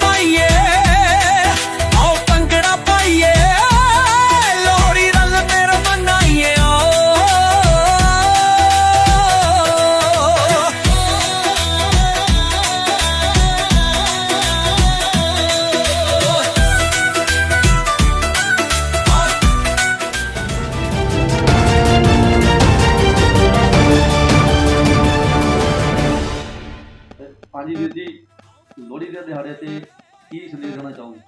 ਪਾਈਏ ਆਓ ਕੰਗੜਾ ਪਾਈਏ ਲੋਹੜੀ ਰੰਗ ਤੇਰ ਮਨਾਈਏ ਹਾਂਜੀ ਵੀਰ ਜੀ ਲੋਹੜੀ ਦੇ ਦਿਹਾੜੇ ਤੇ ਕੀ ਸੰਦੇਸ਼ ਦੇਣਾ ਚਾਹੋਗੇ?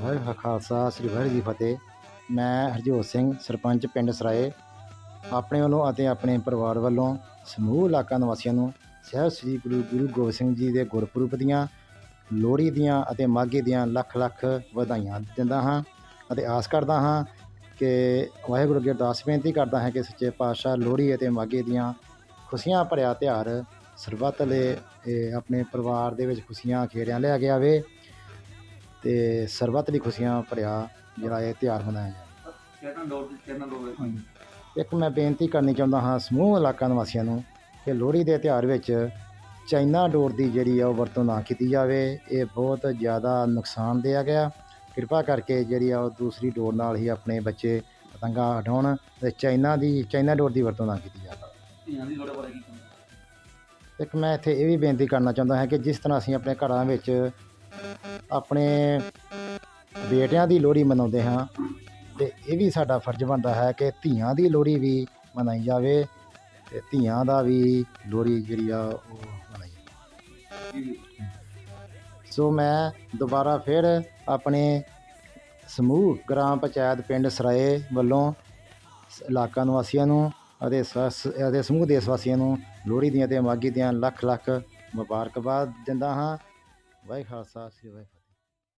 ਵਾਹਿਗੁਰੂ ਖਾਲਸਾ, ਸ੍ਰੀ ਵਾਹਿਗੁਰੂ ਜੀ ਫਤਿਹ। ਮੈਂ ਹਰਜੋਤ ਸਿੰਘ, ਸਰਪੰਚ ਪਿੰਡ ਸਰਾਏ। ਆਪਣੇ ਵੱਲੋਂ ਅਤੇ ਆਪਣੇ ਪਰਿਵਾਰ ਵੱਲੋਂ ਸਮੂਹ ਇਲਾਕਾ ਨਿਵਾਸੀਆਂ ਨੂੰ ਸਹਿਬ ਸ੍ਰੀ ਗੁਰੂ ਗੁਰੂ ਗੋਬਿੰਦ ਸਿੰਘ ਜੀ ਦੇ ਗੁਰਪੁਰਬ ਦੀਆਂ, ਲੋਹੜੀ ਦੀਆਂ ਅਤੇ ਮਾਘੀ ਦੀਆਂ ਲੱਖ ਲੱਖ ਵਧਾਈਆਂ ਦਿੰਦਾ ਹਾਂ ਅਤੇ ਆਸ ਕਰਦਾ ਹਾਂ ਕਿ ਵਾਹਿਗੁਰੂ ਅੱਗੇ ਅਰਦਾਸ ਬੇਨਤੀ ਕਰਦਾ ਹਾਂ ਕਿ ਸੱਚੇ ਪਾਤਸ਼ਾਹ ਲੋਹੜੀ ਅਤੇ ਮਾਘੀ ਦੀਆਂ ਖੁਸ਼ੀਆਂ ਭਰਿਆ ਤਿਉਹਾਰ ਸਰਬੱਤ ਲਈ ਇਹ ਆਪਣੇ ਪਰਿਵਾਰ ਦੇ ਵਿੱਚ ਖੁਸ਼ੀਆਂ ਖੇੜਿਆਂ ਲਿਆ ਕੇ ਆਵੇ ਤੇ ਸਰਬੱਤ ਦੀ ਖੁਸ਼ੀਆਂ ਭਰਿਆ ਜਿਹੜਾ ਇਹ ਤਿਉਹਾਰ ਮਨਾਇਆ ਜਾਂਦਾ ਇੱਕ ਮੈਂ ਬੇਨਤੀ ਕਰਨੀ ਚਾਹੁੰਦਾ ਹਾਂ ਸਮੂਹ ਇਲਾਕਾ ਨਿਵਾਸੀਆਂ ਨੂੰ ਕਿ ਲੋਹੜੀ ਦੇ ਤਿਉਹਾਰ ਵਿੱਚ ਚਾਈਨਾ ਡੋਰ ਦੀ ਜਿਹੜੀ ਆ ਉਹ ਵਰਤੋਂ ਨਾ ਕੀਤੀ ਜਾਵੇ। ਇਹ ਬਹੁਤ ਜ਼ਿਆਦਾ ਨੁਕਸਾਨਦੇਹ ਹੈਗਾ ਕਿਰਪਾ ਕਰਕੇ ਜਿਹੜੀ ਆ ਉਹ ਦੂਸਰੀ ਡੋਰ ਨਾਲ ਹੀ ਆਪਣੇ ਬੱਚੇ ਪਤੰਗਾ ਉਡਾਉਣ ਤੇ ਚਾਈਨਾ ਦੀ ਚਾਈਨਾ ਡੋਰ ਦੀ ਵਰਤੋਂ ਨਾ ਕੀਤੀ ਜਾਵੇ। ਇੱਕ ਮੈਂ ਇੱਥੇ ਇਹ ਵੀ ਬੇਨਤੀ ਕਰਨਾ ਚਾਹੁੰਦਾ ਹਾਂ ਕਿ ਜਿਸ ਤਰ੍ਹਾਂ ਅਸੀਂ ਆਪਣੇ ਘਰਾਂ ਵਿੱਚ ਆਪਣੇ ਬੇਟਿਆਂ ਦੀ ਲੋਹੜੀ ਮਨਾਉਂਦੇ ਹਾਂ ਤੇ ਇਹ ਵੀ ਸਾਡਾ ਫਰਜ਼ ਬਣਦਾ ਹੈ ਕਿ ਧੀਆਂ ਦੀ ਲੋਹੜੀ ਵੀ ਮਨਾਈ ਜਾਵੇ ਤੇ ਧੀਆਂ ਦਾ ਵੀ ਲੋਹੜੀ ਜਿਹੜੀ ਆ ਉਹ ਮਨਾਈ ਸੋ ਮੈਂ ਦੁਬਾਰਾ ਫਿਰ ਆਪਣੇ ਸਮੂਹ, ਗ੍ਰਾਮ ਪੰਚਾਇਤ ਪਿੰਡ ਸਰਾਏ ਵੱਲੋਂ ਇਲਾਕਾ ਨਿਵਾਸੀਆਂ ਨੂੰ ਅਤੇ ਸਵਸ- ਅਤੇ ਸਮੂਹ ਦੇਸ਼ ਵਾਸੀਆਂ ਨੂੰ ਲੋਹੜੀ ਦੀਆਂ ਤੇ ਮਾਘੀ ਦੀਆਂ ਲੱਖ ਲੱਖ ਮੁਬਾਰਕਬਾਦ ਦਿੰਦਾ ਹਾਂ। ਵਾਹਿ ਖਾਲਸਾ, ਸ੍ਰੀ ਵਾਹਿ